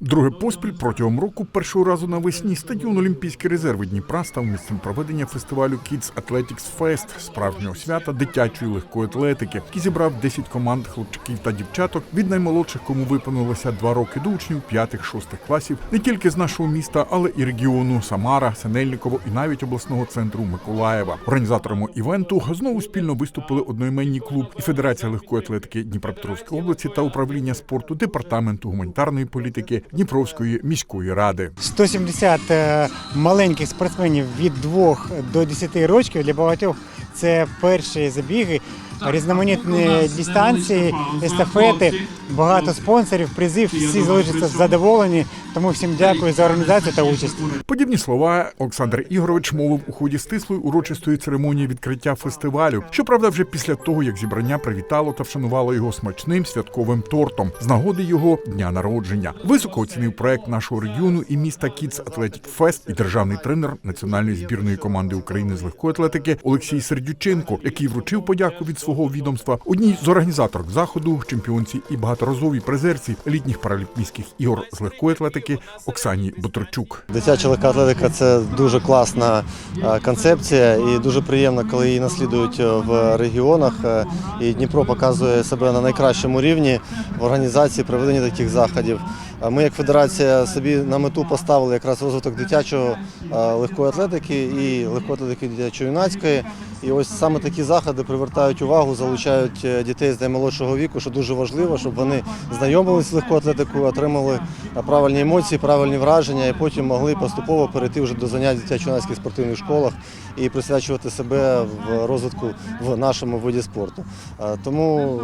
Друге поспіль протягом року першого разу навесні стадіон Олімпійські резерви Дніпра став місцем проведення фестивалю Kids Athletics Fest – справжнього свята дитячої легкої атлетики, який зібрав 10 команд хлопчиків та дівчаток від наймолодших, кому виповнилося два роки до учнів 5-6 класів не тільки з нашого міста, але і регіону Самара, Синельниково і навіть обласного центру Миколаєва. Організаторами івенту знову спільно виступили одноіменні клуб і Федерація легкої атлетики Дніпропетровської області та управління спорту департаменту гуманітарної політики Дніпровської міської ради. 170 е, маленьких спортсменів від 2 до 10 років для багатьох це перші забіги, різноманітні дистанції, естафети, багато спонсорів, призів. Всі залишаться задоволені. Тому всім дякую за організацію та участь. Подібні слова Олександр Ігорович мовив у ході стислої урочистої церемонії відкриття фестивалю. Щоправда, вже після того, як зібрання привітало та вшанувало його смачним святковим тортом з нагоди його дня народження. Високо оцінив проект нашого регіону і міста Kids Athletic Fest і державний тренер національної збірної команди України з легкої атлетики Олексій Сердюченко, який вручив подяку від свого відомства одній з організаторок заходу, чемпіонці і багаторазовій призерці літніх паралімпійських ігор з легкої атлетики Оксані Бутричук. Дитяча легка атлетика це дуже класна е, концепція і дуже приємно, коли її наслідують е, в регіонах. е, І Дніпро показує себе на найкращому рівні в організації проведення таких заходів. Ми, як федерація, собі на мету поставили якраз розвиток дитячого е, легкої атлетики і легкої атлетики дитячо-юнацької. І ось саме такі заходи привертають увагу, залучають е, дітей з наймолодшого віку, що дуже важливо, щоб вони знайомилися з легкою атлетикою, отримали е, правильні емоції, правильні враження, і потім могли поступово перейти вже до занять дитячо-юнацьких спортивних школах і присвячувати себе в розвитку в нашому виді спорту. Е, Тому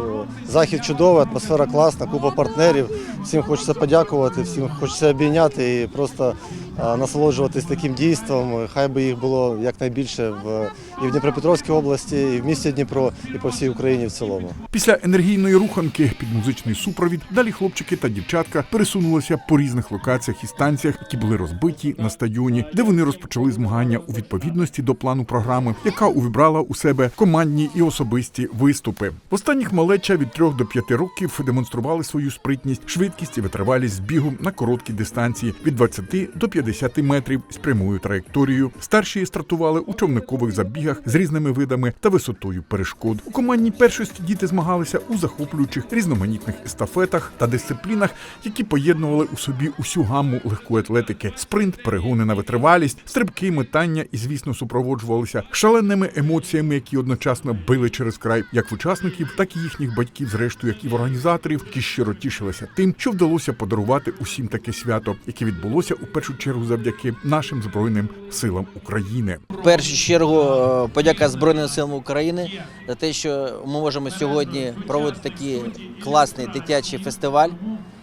захід чудовий, атмосфера класна, купа партнерів. Всім хочеться подякувати, всім хочеться обійняти і просто насолоджуватись таким дійством. Хай би їх було якнайбільше в і в Дніпропетровській області, і в місті Дніпро, і по всій Україні в цілому. Після енергійної руханки під музичний супровід далі хлопчики та дівчатка пересунулися по різних локаціях і станціях, які були розбиті на стадіоні, де вони розпочали змагання у відповідності до плану програми, яка увібрала у себе командні і особисті виступи. В останніх малеча від 3 до 5 років демонстрували свою спритність, швидкість і витривалість збігу на короткій дистанції від 20 до 50 метрів з прямою траєкторією. Старші стартували у човникових забігах з різними видами та висотою перешкод. У командній першості діти змагалися у захоплюючих різноманітних естафетах та дисциплінах, які поєднували у собі усю гамму легкої атлетики: спринт, перегони на витривалість, стрибки, метання і, звісно, супроводжувалися шаленими емоціями, які одночасно били через край як в учасників, так і їхніх батьків, зрештою, як і в організаторів, які щиро тішилися тим, що вдалося подарувати усім таке свято, яке відбулося у першу чергу завдяки нашим збройним силам України. В першу чергу е, подяка Збройним силам України за те, що ми можемо сьогодні проводити такий класний дитячий фестиваль.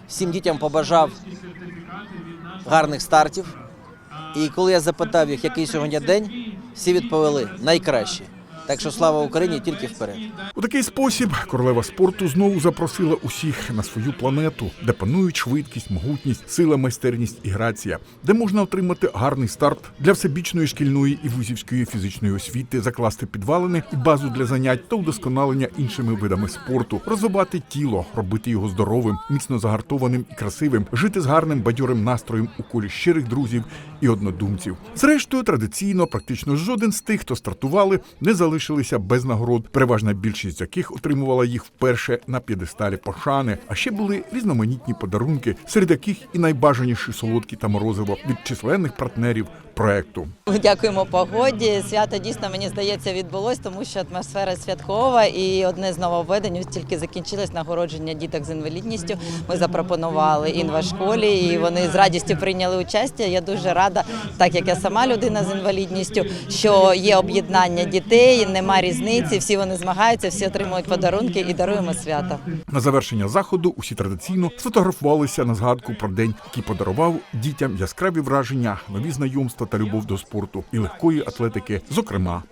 Всім дітям побажав гарних стартів. І коли я запитав їх, який сьогодні день, всі відповіли найкраще. Так що слава Україні тільки вперед. У такий спосіб королева спорту знову запросила усіх на свою планету, де панують швидкість, могутність, сила, майстерність і грація, де можна отримати гарний старт для всебічної шкільної і вузівської фізичної освіти, закласти підвалини і базу для занять та удосконалення іншими видами спорту, розвивати тіло, робити його здоровим, міцно загартованим і красивим, жити з гарним бадьорим настроєм у колі щирих друзів і однодумців. Зрештою, традиційно, практично жоден з тих, хто стартували, не залишилися без нагород, переважна більшість яких отримувала їх вперше на п'єдесталі пошани. А ще були різноманітні подарунки, серед яких і найбажаніші солодкі та морозиво від численних партнерів проекту. Дякуємо погоді. Свято дійсно мені здається відбулось, тому що атмосфера святкова і одне з нововведень тільки закінчилось нагородження діток з інвалідністю. Ми запропонували інвашколі, і вони з радістю прийняли участь. Я дуже рада, так як я сама людина з інвалідністю, що є об'єднання дітей, нема різниці. Всі вони змагаються, всі отримують подарунки і даруємо свято. На завершення заходу усі традиційно сфотографувалися на згадку про день, який подарував дітям яскраві враження, нові знайомства та любов до спорту і легкої атлетики, зокрема